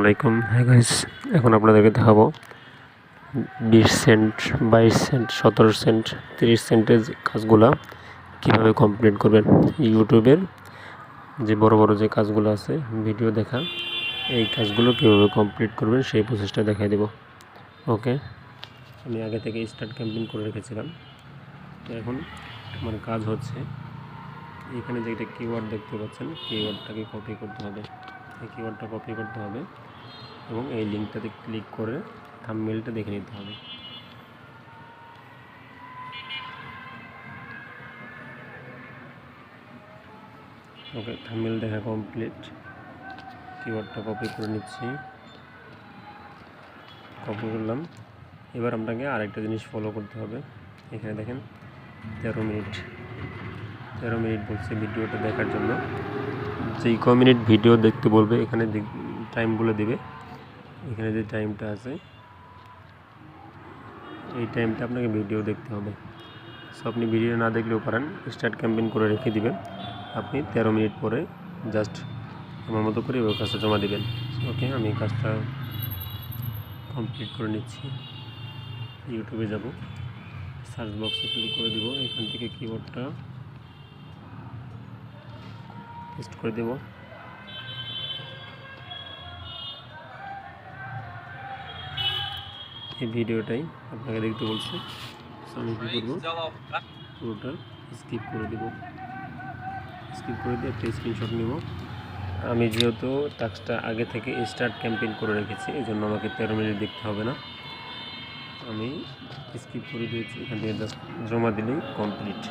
আলাইকুম। হ্যাঁ গাইস এখন আপনাদেরকে দেখাবো বিশ সেন্ট, বাইশ সেন্ট, সতেরো সেন্ট, তিরিশ সেন্টের কাজগুলা কীভাবে কমপ্লিট করবেন। ইউটিউবের যে বড় বড় যে কাজগুলো আছে, ভিডিও দেখা, এই কাজগুলো কীভাবে কমপ্লিট করবেন সেই প্রসেসটা দেখাই দেব। ওকে আমি আগে থেকে স্টার্ট ক্যাম্পিং করে রেখেছিলাম। তো এখন আমার কাজ হচ্ছে, এখানে যে একটা কিওয়ার্ড দেখতে পাচ্ছেন কিওয়ার্ডটাকে কপি করতে হবে। এই কিওয়ার্ডটা কপি করতে হবে এবং এই লিঙ্কটাতে ক্লিক করে থাম্বনেলটা দেখে নিতে হবে। ওকে থাম্বনেল দেখা কমপ্লিট কিওয়ার্ডটা কপি করে নিচ্ছি। কপি করলাম। এবার আপনাকে আরেকটা জিনিস ফলো করতে হবে। এখানে দেখেন, তেরো মিনিট। তেরো মিনিট বলছে ভিডিওটা দেখার জন্য। যেই ক মিনিট ভিডিও দেখতে বলবে, এখানে টাইম বলে দেবে। এখানে যে টাইমটা আছে, এই টাইমটা আপনাকে ভিডিও দেখতে হবে। সো আপনি ভিডিও না দেখলেও পারেন স্টার্ট ক্যাম্পেইন করে রেখে দিবেন। আপনি তেরো মিনিট পরে জাস্ট আমার মতো করে ওই কাজটা জমা দেবেন। ওকে আমি কাজটা কমপ্লিট করে নিচ্ছি। ইউটিউবে যাব। সার্চ বক্সে ক্লিক করে দিব। এখান থেকে কিবোর্ডটা পেস্ট করে দেব। এই ভিডিওটাই আপনাকে দেখতে বলছি। আমি কী করব? পুরোটা স্কিপ করে দেব। স্কিপ করে দিয়ে একটা স্ক্রিনশট নেব। আমি যেহেতু টাস্কটা আগে থেকে স্টার্ট ক্যাম্পেইন করে রেখেছি, এই জন্য আমাকে তেরো মিনিট দেখতে হবে না। আমি স্কিপ করে দিয়েছি। এখান থেকে জমা দিলেই কমপ্লিট